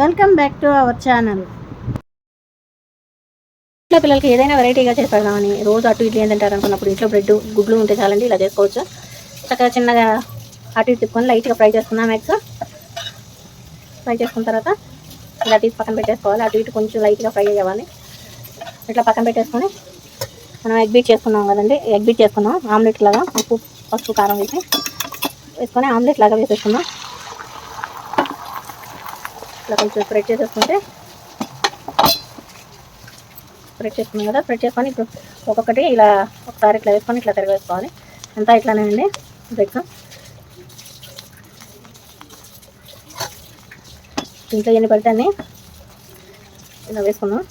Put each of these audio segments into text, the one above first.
Welcome back to our channel. ఇంట్లో పిల్లలకి ఏదైనా వెరైటీగా చేసి పెడదామని రోజు అటు ఇడ్లీ ఏం తింటారు అనుకున్నప్పుడు ఇంట్లో బ్రెడ్ గుడ్లు ఉంటే చాలండి ఇలా చేసుకోవచ్చు. చక్కగా చిన్నగా అటు ఇటు తిప్పుకొని లైట్గా ఫ్రై చేసుకుందాం ఎగ్స్ ఫ్రై చేసుకున్న తర్వాత ఇలా తీసి పక్కన పెట్టేసుకోవాలి. అటు ఇటు కొంచెం లైట్గా ఫ్రై అవ్వాలి ఇట్లా పక్కన పెట్టేసుకొని మనం ఎగ్ బీట్ చేసుకున్నాం కదండి ఎగ్ బీట్ చేసుకున్నాం. ఆమ్లెట్ లాగా ఉప్పు పసుపు కారం వేసి వేసుకొని ఆమ్లెట్ లాగా వేసేసుకున్నాం ఇట్లా కొంచెం స్ప్రెడ్ చేసేసుకుంటే స్ప్రెడ్ చేసుకున్నాం కదా స్ప్రెడ్ చేసుకొని ఇప్పుడు ఒక్కొక్కటి ఇలా ఒకసారి ఇట్లా వేసుకొని ఇట్లా తిరగేసుకోవాలి. అంతా ఇట్లానే అండి బ్రెడ్స్ ఇంట్లో ఎన్ని పడితే ఇలా వేసుకున్నాం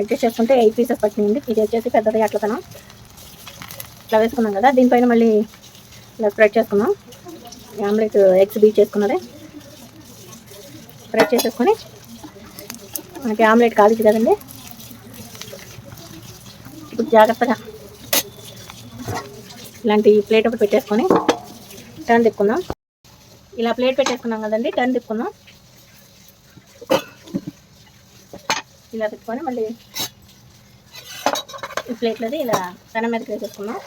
అడ్జస్ట్ చేసుకుంటే ఎయిట్ పీసెస్ పట్టింది ఇది వచ్చేసి పెద్దది అట్లతనం. ఇట్లా వేసుకున్నాం కదా దీనిపైన మళ్ళీ ఇలా స్ప్రెడ్ చేసుకున్నాం ఆమ్లెట్ ఎగ్స్ బీట్ చేసుకున్నది ఫ్రై చేసేసుకొని మనకి ఆమ్లెట్ కాలేదు కదండి. ఇప్పుడు జాగ్రత్తగా ఇలాంటి ప్లేట్ ఒకటి పెట్టేసుకొని టర్న్ తిప్పుకుందాం. ఇలా ప్లేట్ పెట్టేసుకున్నాం కదండి టర్న్ తిప్పుకుందాం. ఇలా తిప్పుకొని మళ్ళీ ఈ ప్లేట్లది ఇలా పెనం మీదకి వేసేసుకున్నాం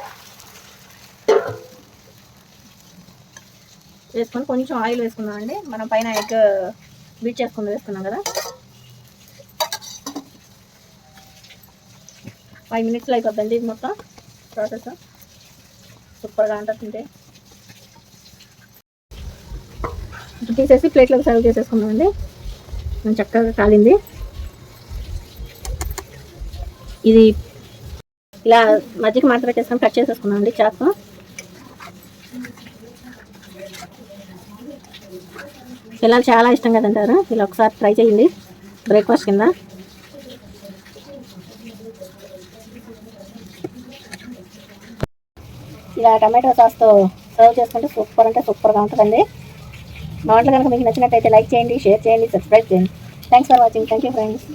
వేసుకొని కొంచెం ఆయిల్ వేసుకుందామండి మనం పైన ఎగ్ బీట్ చేసుకుని వేసుకున్నాం కదా. ఫైవ్ మినిట్స్లో అయిపోద్దండి ఇది మొత్తం ప్రాసెస్. సూపర్గా ఉంటుంది తింటే. తీసేసి ప్లేట్లోకి సర్వ్ చేసేసుకున్నామండి మనం చక్కగా కాలింది. ఇది ఇలా మజ్జిగ మాత్రం చేసుకొని కట్ చేసేసుకున్నాం అండి చాకు. పిల్లలు చాలా ఇష్టంగా తింటారు. ఇలా ఒకసారి ట్రై చేయండి. బ్రేక్ఫాస్ట్ కింద. ఇలా టమాటో సాస్తో సర్వ్ చేసుకుంటే సూపర్ అంటే సూపర్గా ఉంటుందండి. మా వంటలు కనుక మీకు నచ్చినట్టయితే లైక్ చేయండి షేర్ చేయండి సబ్స్క్రైబ్ చేయండి. Thanks for watching thank you friends